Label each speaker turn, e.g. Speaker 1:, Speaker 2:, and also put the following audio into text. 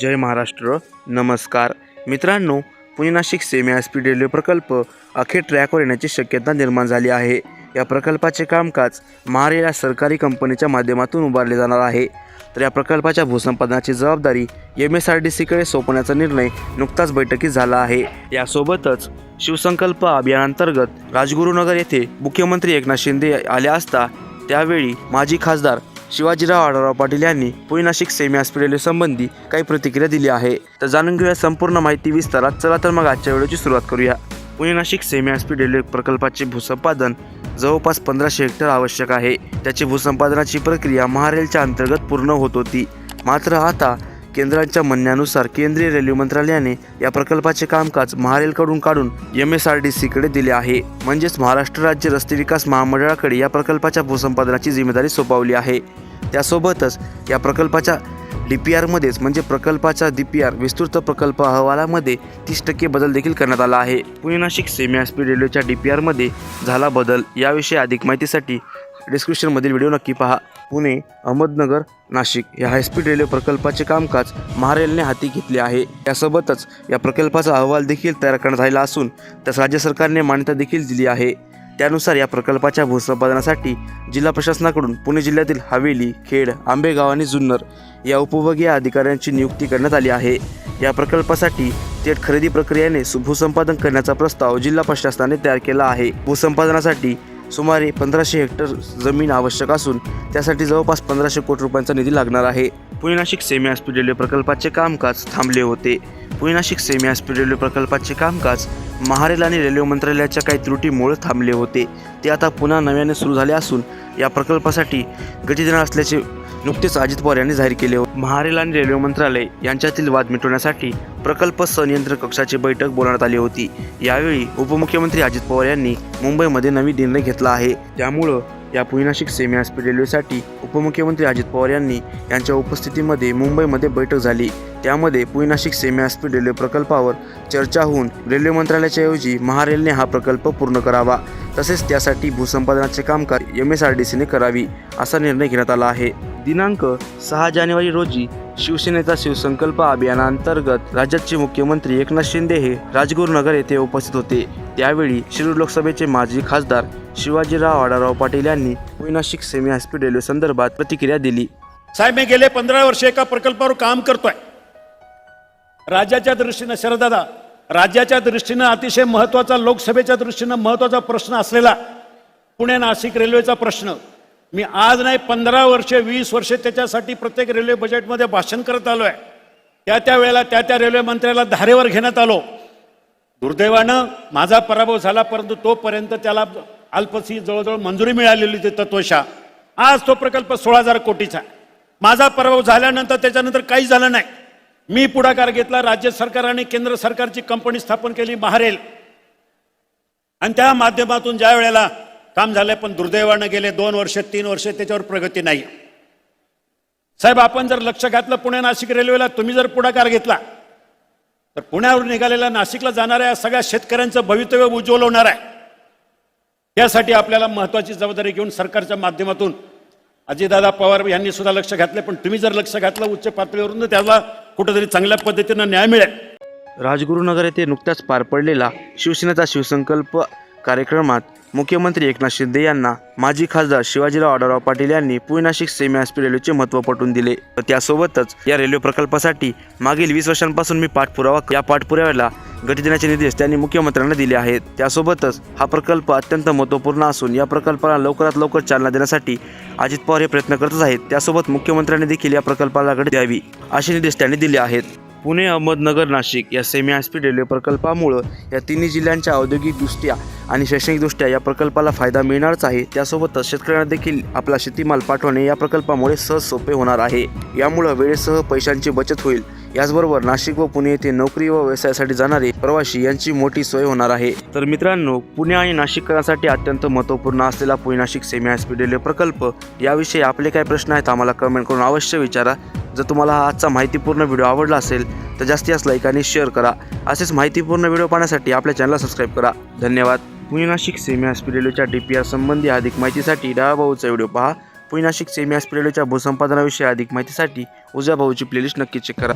Speaker 1: जय महाराष्ट्र. नमस्कार. मित्रांनो Pune Nashik semi high railway प्रकल्प अखेर ट्रॅकवर येण्याची शक्यता निर्माण झाली आहे. या प्रकल्पाचे कामकाज महारे या सरकारी कंपनीच्या माध्यमातून उभारले जाणार आहे. तर या प्रकल्पाच्या भूसंपादनाची जबाबदारी एम एस आर डी सीकडे सोपवण्याचा निर्णय नुकताच बैठकीत झाला आहे. यासोबतच शिवसंकल्प अभियानांतर्गत राजगुरुनगर येथे मुख्यमंत्री एकनाथ शिंदे आले असता त्यावेळी माजी खासदार शिवाजीराव आढळराव पाटील यांनी पुणे नाशिक सेमी हॉस्पिटल संबंधी काही प्रतिक्रिया दिली आहे. तर जाणून घेऊया संपूर्ण माहिती विस्तारात. चला तर मग आजच्या व्हिडिओची सुरुवात करूया. पुणे नाशिक सेमी हॉस्पिटल प्रकल्पाचे भूसंपादन जवळपास पंधराशे हेक्टर आवश्यक आहे. त्याची भूसंपादनाची प्रक्रिया महारेलच्या अंतर्गत पूर्ण होत होती. मात्र आता केंद्राच्या म्हणण्यानुसार केंद्रीय रेल्वे मंत्रालयाने या प्रकल्पाचे कामकाज महारेलकडून काढून एम एस आर डी सीकडे दिले आहे. म्हणजेच महाराष्ट्र राज्य रस्ते विकास महामंडळाकडे या प्रकल्पाच्या भूसंपादनाची जिम्मेदारी सोपवली आहे. त्यासोबतच या प्रकल्पाच्या डी पी आरमध्येच म्हणजे प्रकल्पाच्या डी पी आर विस्तृत प्रकल्प अहवालामध्ये तीस टक्के बदल देखील करण्यात आला आहे. पुणे नाशिक सेमी स्पीड रेल्वेच्या डी पी आरमध्ये झाला बदल. याविषयी अधिक माहितीसाठी डिस्क्रिप्शनमधील व्हिडिओ नक्की पहा. पुणे अहमदनगर नाशिक या हायस्पीड रेल्वे प्रकल्पाचे कामकाज महारेलने हाती घेतले आहे. यासोबतच या प्रकल्पाचा अहवाल देखील तयार करण्यात आलेला असून त्यास राज्य सरकारने मान्यता देखील दिली आहे. त्यानुसार या प्रकल्पाच्या भूसंपादनासाठी जिल्हा प्रशासनाकडून पुणे जिल्ह्यातील हवेली खेड आंबेगाव आणि जुन्नर या उपभोगीय अधिकाऱ्यांची नियुक्ती करण्यात आली आहे. या प्रकल्पासाठी थेट खरेदी प्रक्रियेने भूसंपादन करण्याचा प्रस्ताव जिल्हा प्रशासनाने तयार केला आहे. भूसंपादनासाठी सुमारे पंधराशे हेक्टर जमीन आवश्यक असून त्यासाठी जवळपास पंधराशे कोटी रुपयांचा निधी लागणार आहे. Pune Nashik semi hospital railway प्रकल्पाचे कामकाज थांबले होते. Pune Nashik semi hospital railway प्रकल्पाचे कामकाज महारेल आणि रेल्वे मंत्रालयाच्या काही त्रुटीमुळे थांबले होते. ते आता पुन्हा नव्याने सुरू झाले असून या प्रकल्पासाठी गती देणार असल्याचे नुकतेच अजित पवार यांनी जाहीर केले होते. महारेल आणि रेल्वे मंत्रालय यांच्यातील वाद मिटवण्यासाठी प्रकल्प संनियंत्रण कक्षाची बैठक बोलावण्यात आली होती. यावेळी उपमुख्यमंत्री अजित पवार यांनी मुंबईमध्ये नवीन निर्णय घेतला आहे. त्यामुळं या Pune Nashik semi high speed रेल्वेसाठी उपमुख्यमंत्री अजित पवार यांनी यांच्या उपस्थितीमध्ये मुंबईमध्ये बैठक झाली. त्यामध्ये Pune Nashik semi high speed railway प्रकल्पावर चर्चा होऊन रेल्वे मंत्रालयाच्या ऐवजी महारेलने हा प्रकल्प पूर्ण करावा. तसेच त्यासाठी भूसंपादनाचे कामकाज एम एस आर डी सीने करावी असा निर्णय घेण्यात आला आहे. दिनांक सहा जानेवारी रोजी शिवसेनेचा शिवसंकल्प अभियानांतर्गत राज्याचे मुख्यमंत्री एकनाथ शिंदे हे राजगुरुनगर येथे उपस्थित होते. त्यावेळी शिरूर लोकसभेचे माजी खासदार शिवाजीराव वाडाराव पाटील यांनी Pune Nashik semi hospital railway संदर्भात प्रतिक्रिया दिली.
Speaker 2: साहेब मी गेले पंधरा वर्ष एका प्रकल्पावर काम करतोय. राज्याच्या दृष्टीनं शरदादा राज्याच्या दृष्टीनं अतिशय महत्त्वाचा लोकसभेच्या दृष्टीनं महत्त्वाचा प्रश्न असलेला पुणे नाशिक रेल्वेचा प्रश्न मी आज नाही पंधरा वर्षे वीस वर्षे त्याच्यासाठी प्रत्येक रेल्वे बजेटमध्ये भाषण करत आलो आहे. त्या त्या वेळेला त्या त्या रेल्वे मंत्र्याला धारेवर घेण्यात आलो. दुर्दैवानं माझा पराभव झाला परंतु तोपर्यंत त्याला अल्पसी जवळजवळ मंजुरी मिळालेली होती तत्वशा. आज तो प्रकल्प सोळा हजार कोटीचा माझा पराभव झाल्यानंतर त्याच्यानंतर काही झालं नाही. मी पुढाकार घेतला राज्य सरकार आणि केंद्र सरकारची कंपनी स्थापन केली महारेल. आणि त्या माध्यमातून ज्या वेळेला काम झालंय पण दुर्दैवानं गेले दोन वर्ष तीन वर्ष त्याच्यावर प्रगती नाही. साहेब आपण जर लक्ष घातलं पुणे नाशिक रेल्वेला तुम्ही जर पुढाकार घेतला तर पुण्यावरून निघालेल्या नाशिकला जाणाऱ्या सगळ्या शेतकऱ्यांचं भवितव्य उज्ज्वल होणार आहे. यासाठी आपल्याला महत्वाची जबाबदारी घेऊन सरकारच्या माध्यमातून अजितदादा पवार यांनी सुद्धा लक्ष घातले पण तुम्ही जर लक्ष घातलं उच्च पातळीवरून त्याला कुठेतरी चांगल्या पद्धतीनं न्याय मिळेल.
Speaker 1: राजगुरुनगर येथे नुकत्याच पार पडलेला शिवसेनेचा शिवसंकल्प कार्यक्रमात मुख्यमंत्री एकनाथ शिंदे यांना माजी खासदार शिवाजीराव आढळराव पाटील यांनी पुणे नाशिक सेमी हॉस्पिटल रेल्वेचे महत्त्व पटवून दिले. तर त्यासोबतच या रेल्वे प्रकल्पासाठी मागील वीस वर्षांपासून मी पाठपुरावा या पाठपुराव्याला गती देण्याचे निर्देश त्यांनी मुख्यमंत्र्यांना दिले आहेत. त्यासोबतच हा प्रकल्प अत्यंत महत्त्वपूर्ण असून या प्रकल्पाला लवकरात लवकर चालना देण्यासाठी अजित पवार हे प्रयत्न करतच आहेत. त्यासोबत मुख्यमंत्र्यांनी देखील या प्रकल्पाला गती द्यावी असे निर्देश त्यांनी दिले आहेत. पुणे अहमदनगर नाशिक या सेमी हॉस्पिटल रेल्वे प्रकल्पामुळं या तिन्ही जिल्ह्यांच्या औद्योगिकदृष्ट्या आणि शैक्षणिकदृष्ट्या या प्रकल्पाला फायदा मिळणारच आहे. त्यासोबतच शेतकऱ्यांना देखील आपला शेतीमाल पाठवणे या प्रकल्पामुळे सहज सोपे होणार आहे. यामुळं वेळेसह पैशांची बचत होईल. याचबरोबर नाशिक व पुणे येथे नोकरी व व्यवसायासाठी जाणारे प्रवासी यांची मोठी सोय होणार आहे. तर मित्रांनो पुणे आणि नाशिककरांसाठी अत्यंत महत्त्वपूर्ण असलेला Pune Nashik semi high speed railway प्रकल्प याविषयी आपले काय प्रश्न आहेत आम्हाला कमेंट करून अवश्य विचारा. जर तुम्हाला हा आजचा माहितीपूर्ण व्हिडिओ आवडला असेल तर जास्ती जास्त लाईक आणि शेअर करा. असेच माहितीपूर्ण व्हिडिओ पाहण्यासाठी आपल्या चॅनलला सबस्क्राईब करा. धन्यवाद. पुणे नाशिक सेमी हॉस्पिटलच्या डी पी आर संबंधी अधिक माहितीसाठी डाव्या भाऊचा व्हिडिओ पहा. पुणे नाशिक सेमी हॉस्पिटलच्या भूसंपादनाविषयी अधिक माहितीसाठी उजव्या भाऊची प्लेलिस्ट नक्की चेक करा.